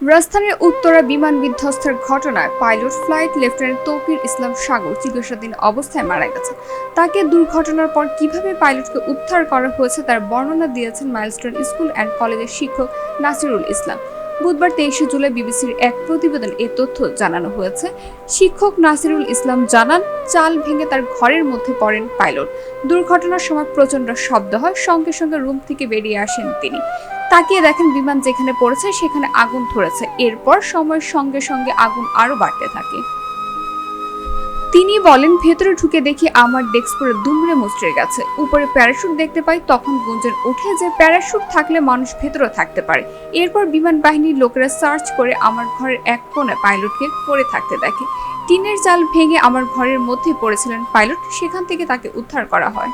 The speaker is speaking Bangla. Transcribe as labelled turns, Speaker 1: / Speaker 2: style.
Speaker 1: রাজধানীর উত্তরা বিমান বিধ্বস্তের ঘটনায় pilot flight lieutenant Tauqir Islam Sagar চিকিৎসাধীন অবস্থায় মারা গেছেন তাকে দুর্ঘটনার পর কীভাবে পাইলটকে উদ্ধার করা হয়েছে তার বর্ণনা দিয়েছেন মাইলস্টোন স্কুল অ্যান্ড কলেজের শিক্ষক নাসিরুল ইসলাম। বুধবার তেইশে জুলাই বিবিসির এক প্রতিবেদন এ তথ্য জানানো হয়েছে। শিক্ষক নাসিরুল ইসলাম জানান, চাল ভেঙে তার ঘরের মধ্যে পড়েন পাইলট। দুর্ঘটনার সময় প্রচণ্ড শব্দ হয়, সঙ্গে সঙ্গে রুম থেকে বেরিয়ে আসেন তিনি। তাকিয়ে দেখেন বিমান যেখানে পড়েছে সেখানে আগুন ধরেছে। এরপর সময়ের সঙ্গে সঙ্গে আগুন আরও বাড়তে থাকে। তিনি বলেন, ভেতরে ঢুকে দেখি আমার ডেস্ক পুরো দুমড়ে মুচড়ে গেছে। উপরে প্যারাশুট দেখতে পাই, তখন গুঞ্জন উঠে যে প্যারাশুট থাকলে মানুষ ভেতরে থাকতে পারে। এরপর বিমান বাহিনীর লোকেরা সার্চ করে আমার ঘরের এক কোণে পাইলটকে পড়ে থাকতে দেখে। টিনের জাল ভেঙে আমার ঘরের মধ্যে পড়েছিলেন পাইলট। সেখান থেকে তাকে উদ্ধার করা হয়।